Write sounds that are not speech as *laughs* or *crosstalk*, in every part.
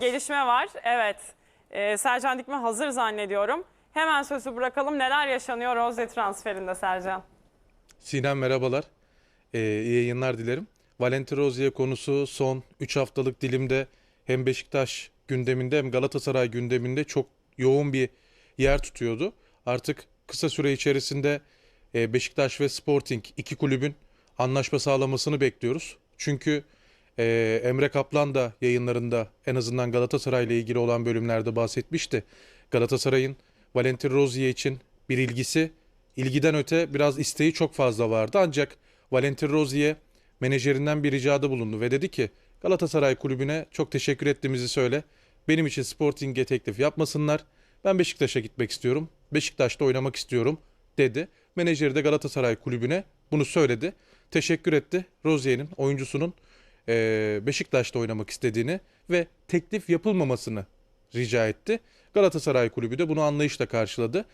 Gelişme var. Evet. Ee, Sercan Dikme hazır zannediyorum. Hemen sözü bırakalım. Neler yaşanıyor Rozya transferinde Sercan? Sinem merhabalar. Ee, iyi yayınlar dilerim. Valentino Rozier konusu son 3 haftalık dilimde hem Beşiktaş gündeminde hem Galatasaray gündeminde çok yoğun bir yer tutuyordu. Artık kısa süre içerisinde e, Beşiktaş ve Sporting iki kulübün anlaşma sağlamasını bekliyoruz. Çünkü e, Emre Kaplan da yayınlarında en azından Galatasaray ile ilgili olan bölümlerde bahsetmişti. Galatasaray'ın Valentino Rozier için bir ilgisi, ilgiden öte biraz isteği çok fazla vardı. Ancak Valentino Rozier menajerinden bir ricada bulundu ve dedi ki Galatasaray kulübüne çok teşekkür ettiğimizi söyle. Benim için Sporting'e teklif yapmasınlar. Ben Beşiktaş'a gitmek istiyorum. Beşiktaş'ta oynamak istiyorum dedi. Menajeri de Galatasaray kulübüne bunu söyledi. Teşekkür etti. Rozier'in oyuncusunun eee, Beşiktaş'ta oynamak istediğini ve teklif yapılmamasını rica etti. Galatasaray kulübü de bunu anlayışla karşıladı.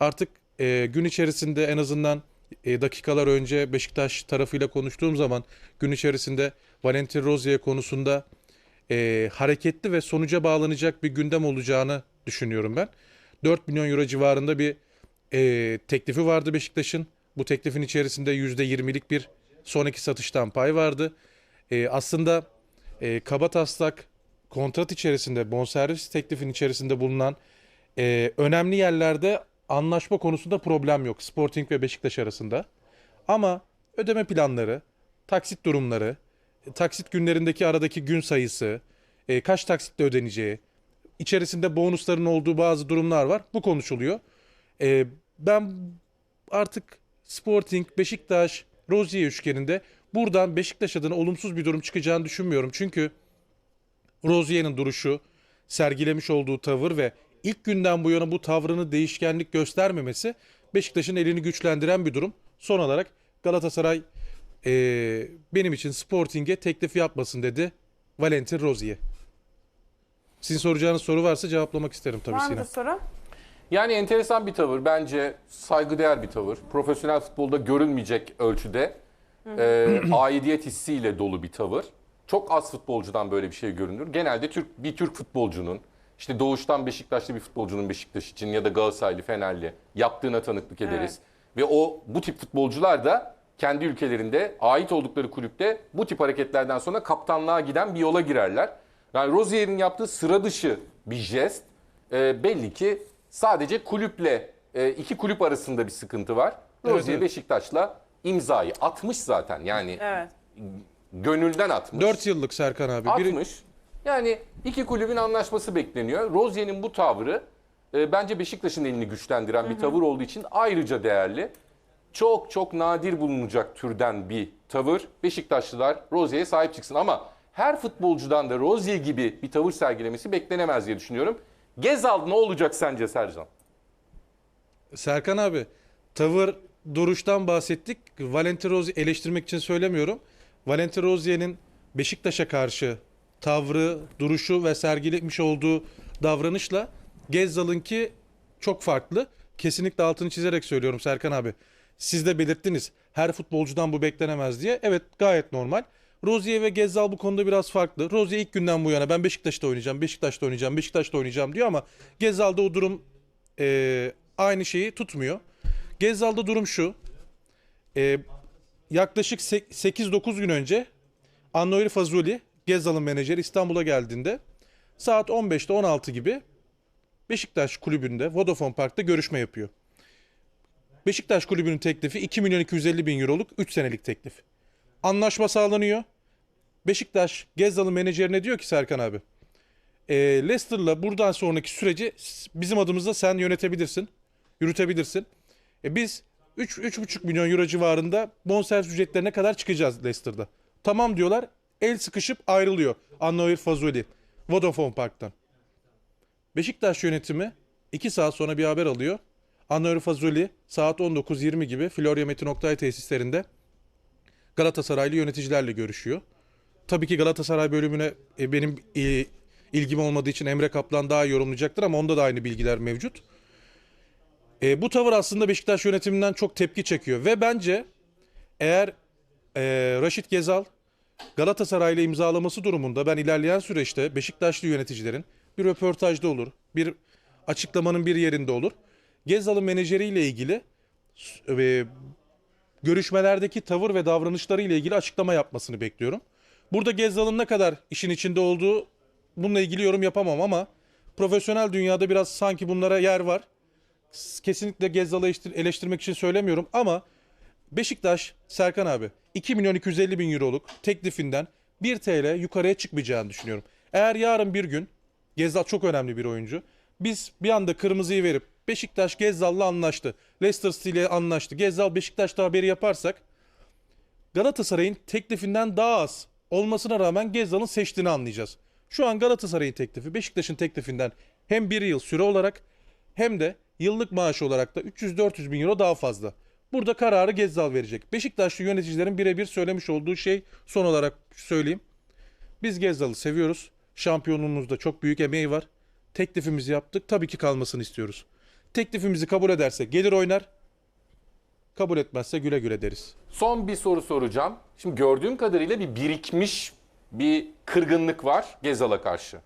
Artık eee, gün içerisinde en azından e, dakikalar önce Beşiktaş tarafıyla konuştuğum zaman gün içerisinde Valentin Rozier konusunda e, hareketli ve sonuca bağlanacak bir gündem olacağını düşünüyorum ben. 4 milyon euro civarında bir e, teklifi vardı Beşiktaş'ın. Bu teklifin içerisinde %20'lik bir sonraki satıştan pay vardı. E, aslında e, kaba taslak kontrat içerisinde, bonservis teklifin içerisinde bulunan e, önemli yerlerde anlaşma konusunda problem yok Sporting ve Beşiktaş arasında. Ama ödeme planları, taksit durumları, e, taksit günlerindeki aradaki gün sayısı, e, kaç taksitle ödeneceği, içerisinde bonusların olduğu bazı durumlar var. Bu konuşuluyor. E, ben artık Sporting, Beşiktaş, Rozier üçgeninde buradan Beşiktaş adına olumsuz bir durum çıkacağını düşünmüyorum. Çünkü Rozier'in duruşu, sergilemiş olduğu tavır ve ilk günden bu yana bu tavrını değişkenlik göstermemesi Beşiktaş'ın elini güçlendiren bir durum. Son olarak Galatasaray eee, benim için Sporting'e teklif yapmasın dedi Valentin Rozier. Sizin soracağınız soru varsa cevaplamak isterim tabii Var Sinem. mıdır soru? Yani enteresan bir tavır. Bence saygıdeğer bir tavır. Profesyonel futbolda görülmeyecek ölçüde e, aidiyet hissiyle dolu bir tavır. Çok az futbolcudan böyle bir şey görünür. Genelde Türk bir Türk futbolcunun işte doğuştan Beşiktaşlı bir futbolcunun Beşiktaş için ya da Galatasaraylı, Fenerli yaptığına tanıklık ederiz. Ve o bu tip futbolcular da kendi ülkelerinde ait oldukları kulüpte bu tip hareketlerden sonra kaptanlığa giden bir yola girerler. Yani Rozier'in yaptığı sıra dışı bir jest. E, belli ki sadece kulüple e, iki kulüp arasında bir sıkıntı var. Evet, Rozier evet. Beşiktaş'la imzayı atmış zaten. Yani Evet. gönülden atmış. 4 yıllık Serkan abi. Biri- atmış. Yani iki kulübün anlaşması bekleniyor. Rozier'in bu tavrı e, bence Beşiktaş'ın elini güçlendiren bir tavır olduğu için ayrıca değerli. Çok çok nadir bulunacak türden bir tavır. Beşiktaşlılar Rozier'e sahip çıksın ama her futbolcudan da Rozier gibi bir tavır sergilemesi beklenemez diye düşünüyorum. Gezal ne olacak sence Sercan? Serkan abi tavır duruştan bahsettik. Valentin Rozier eleştirmek için söylemiyorum. Valentin Rozier'in Beşiktaş'a karşı tavrı, duruşu ve sergilemiş olduğu davranışla Gezzal'ınki çok farklı. Kesinlikle altını çizerek söylüyorum Serkan abi. Siz de belirttiniz. Her futbolcudan bu beklenemez diye. Evet gayet normal. Rozier ve Gezzal bu konuda biraz farklı. Rozier ilk günden bu yana ben Beşiktaş'ta oynayacağım, Beşiktaş'ta oynayacağım, Beşiktaş'ta oynayacağım diyor ama Gezzal'da o durum e, aynı şeyi tutmuyor. Gezzal'da durum şu. E, yaklaşık 8-9 gün önce Annoy Fazuli, Gezzal'ın menajeri İstanbul'a geldiğinde saat 15'te 16 gibi Beşiktaş kulübünde Vodafone Park'ta görüşme yapıyor. Beşiktaş kulübünün teklifi 2 milyon 250 bin euroluk 3 senelik teklif. Anlaşma sağlanıyor. Beşiktaş Gezzal'ın menajerine diyor ki Serkan abi. E, Leicester'la buradan sonraki süreci bizim adımızda sen yönetebilirsin. Yürütebilirsin. E, biz 3 3,5 milyon euro civarında bonservis ücretlerine kadar çıkacağız Leicester'da. Tamam diyorlar. El sıkışıp ayrılıyor. Annoyer Fazuli. Vodafone Park'tan. Beşiktaş yönetimi 2 saat sonra bir haber alıyor. Annoyer Fazuli saat 19.20 gibi Florya Metin Oktay tesislerinde Galatasaraylı yöneticilerle görüşüyor. Tabii ki Galatasaray bölümüne e, benim e, ilgim olmadığı için Emre Kaplan daha yorumlayacaktır ama onda da aynı bilgiler mevcut. E, bu tavır aslında Beşiktaş yönetiminden çok tepki çekiyor ve bence eğer e, Raşit Gezal Galatasaray ile imzalaması durumunda ben ilerleyen süreçte Beşiktaşlı yöneticilerin bir röportajda olur, bir açıklamanın bir yerinde olur. Gezal'ın menajeriyle ilgili e, görüşmelerdeki tavır ve davranışları ile ilgili açıklama yapmasını bekliyorum. Burada Gezzal'ın ne kadar işin içinde olduğu bununla ilgili yorum yapamam ama profesyonel dünyada biraz sanki bunlara yer var. Kesinlikle Gezzal'ı eleştir- eleştirmek için söylemiyorum ama Beşiktaş Serkan abi 2 milyon 250 bin euroluk teklifinden 1 TL yukarıya çıkmayacağını düşünüyorum. Eğer yarın bir gün Gezzal çok önemli bir oyuncu. Biz bir anda kırmızıyı verip Beşiktaş Gezzal'la anlaştı. Leicester City ile anlaştı. Gezzal Beşiktaş'ta haberi yaparsak Galatasaray'ın teklifinden daha az olmasına rağmen Gezzal'ın seçtiğini anlayacağız. Şu an Galatasaray'ın teklifi Beşiktaş'ın teklifinden hem bir yıl süre olarak hem de yıllık maaş olarak da 300-400 bin euro daha fazla. Burada kararı Gezzal verecek. Beşiktaşlı yöneticilerin birebir söylemiş olduğu şey son olarak söyleyeyim. Biz Gezzal'ı seviyoruz. Şampiyonluğumuzda çok büyük emeği var. Teklifimizi yaptık. Tabii ki kalmasını istiyoruz. Teklifimizi kabul ederse gelir oynar. Kabul etmezse güle güle deriz. Son bir soru soracağım. Şimdi gördüğüm kadarıyla bir birikmiş bir kırgınlık var Gezal'a karşı.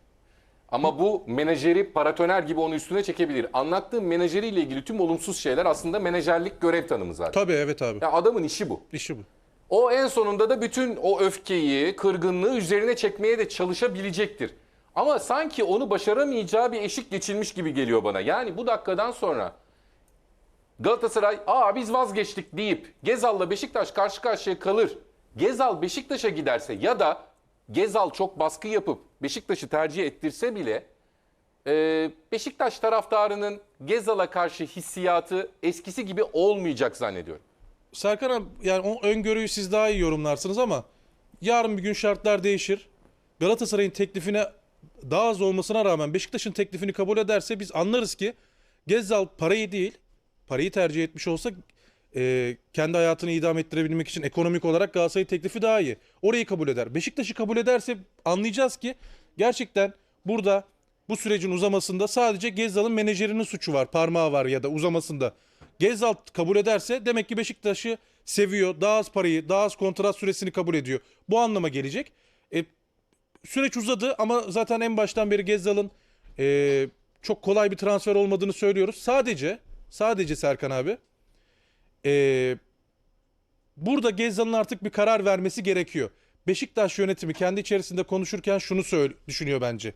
Ama bu menajeri paratoner gibi onu üstüne çekebilir. Anlattığım menajeriyle ilgili tüm olumsuz şeyler aslında menajerlik görev tanımı zaten. Tabii evet abi. Ya adamın işi bu. İşi bu. O en sonunda da bütün o öfkeyi, kırgınlığı üzerine çekmeye de çalışabilecektir. Ama sanki onu başaramayacağı bir eşik geçilmiş gibi geliyor bana. Yani bu dakikadan sonra Galatasaray aa biz vazgeçtik deyip Gezal'la Beşiktaş karşı karşıya kalır. Gezal Beşiktaş'a giderse ya da Gezal çok baskı yapıp Beşiktaş'ı tercih ettirse bile e, Beşiktaş taraftarının Gezal'a karşı hissiyatı eskisi gibi olmayacak zannediyorum. Serkan abi yani o öngörüyü siz daha iyi yorumlarsınız ama yarın bir gün şartlar değişir. Galatasaray'ın teklifine daha az olmasına rağmen Beşiktaş'ın teklifini kabul ederse biz anlarız ki Gezzal parayı değil, parayı tercih etmiş olsa e, kendi hayatını idame ettirebilmek için ekonomik olarak Galatasaray'ın teklifi daha iyi. Orayı kabul eder. Beşiktaş'ı kabul ederse anlayacağız ki gerçekten burada bu sürecin uzamasında sadece Gezzal'ın menajerinin suçu var, parmağı var ya da uzamasında. Gezzal kabul ederse demek ki Beşiktaş'ı seviyor, daha az parayı, daha az kontrat süresini kabul ediyor. Bu anlama gelecek. E, süreç uzadı ama zaten en baştan beri Gezzal'ın e, çok kolay bir transfer olmadığını söylüyoruz. Sadece, sadece Serkan abi, e, burada Gezzal'ın artık bir karar vermesi gerekiyor. Beşiktaş yönetimi kendi içerisinde konuşurken şunu söyle, düşünüyor bence.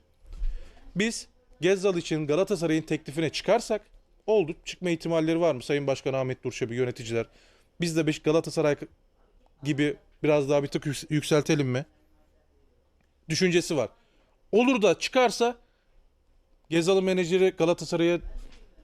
Biz Gezzal için Galatasaray'ın teklifine çıkarsak oldu. Çıkma ihtimalleri var mı? Sayın Başkan Ahmet Durşebi yöneticiler. Biz de Beş Galatasaray gibi biraz daha bir tık yüks- yükseltelim mi? Düşüncesi var. Olur da çıkarsa Gezal'ın menajeri Galatasaray'a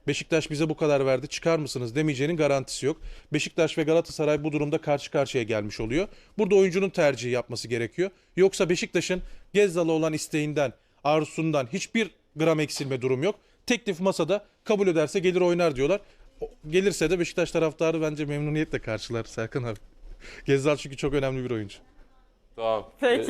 Beşiktaş bize bu kadar verdi çıkar mısınız demeyeceğinin garantisi yok. Beşiktaş ve Galatasaray bu durumda karşı karşıya gelmiş oluyor. Burada oyuncunun tercihi yapması gerekiyor. Yoksa Beşiktaş'ın Gezzal'a olan isteğinden, arzusundan hiçbir gram eksilme durum yok. Teklif masada kabul ederse gelir oynar diyorlar. Gelirse de Beşiktaş taraftarı bence memnuniyetle karşılar Serkan abi. *laughs* Gezzal çünkü çok önemli bir oyuncu. Tamam. Peki.